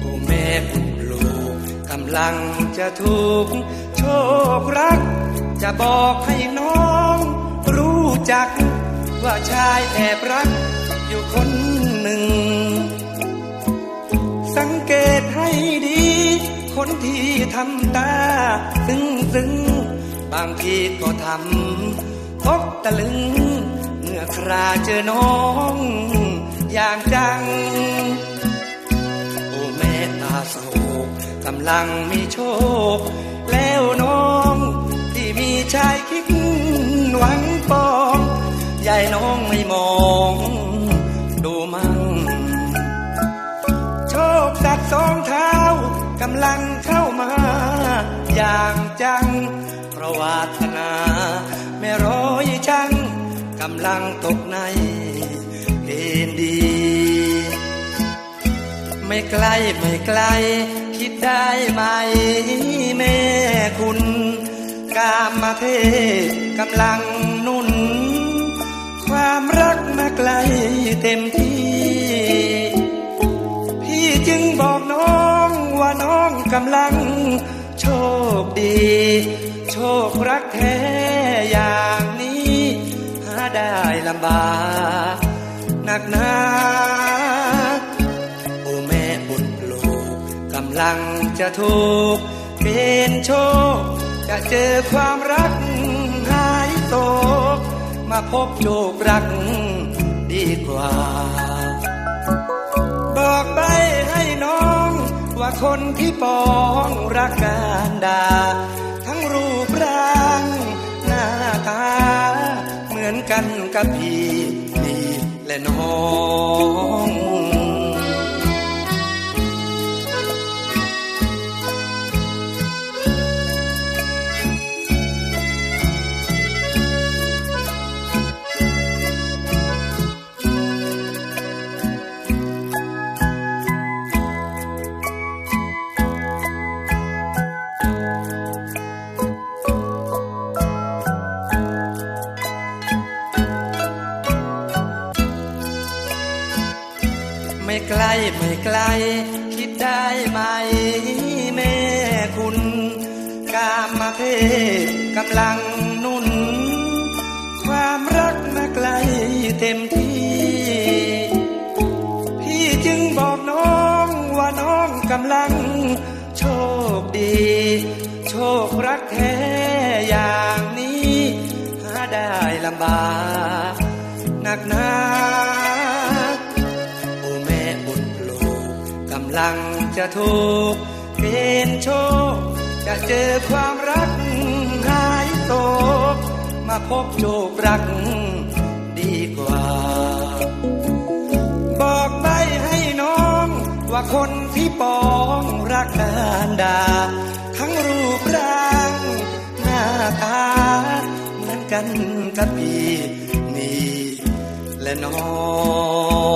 โอแม่บุญลูกกำลังจะถูกโชครัก จะบอกให้น้องรู้จัก ว่าชายแอบรักอยู่คนหนึ่ง สังเกตให้ดี คนที่ทำตาซึ้งซึ้งบางทีก็ทำตกตะลึง เมื่อคราเจอน้องอย่างจัง โอ้แม่ตาโศกกำลังมีโชค แล้ว ไม่มอง ดูมังโชคสัตว์สองเท้ากำลังเข้ามา อย่างจังเพราะวาสนาแม่ร้อยจังกำลังตกในเกณฑ์ดี ไม่ไกลไม่ไกล คิดได้ไหมแม่คุณ กามมาเทศกำลัง รักมาไกลเต็มที่ พี่จึงบอกน้องว่าน้องกำลัง โชคดี โชครักแท้อย่างนี้ หาได้ลำบากหนักหนาโอ้แม่บุญปลูกกำลังจะถูกเป็นโชค จะเจอความรักหายโศกมาพบโชครัก ดีกว่า บอกไปให้น้อง ว่าคนที่ปองรักการดา ทั้งรูปร่างหน้าตา เหมือนกันกับพี่นี่และน้อง ไม่ไกลไม่ไกล คิดได้ไหมแม่คุณ กามมาเพกำลังนุ่น ความรักมาไกลเต็มที่ พี่จึงบอกน้องว่าน้องกำลัง โชคดี โชครักแท้อย่างนี้ หาได้ลำบากหนักหนา ลังจะถูกเป็นโชค จะเจอความรักหายโศกมาพบโชครักดีกว่า บอกไปให้น้อง ว่าคนที่ปองรักนานดา ทั้งรูปร่างหน้าตาเหมือนกันกับพี่นี่และน้อง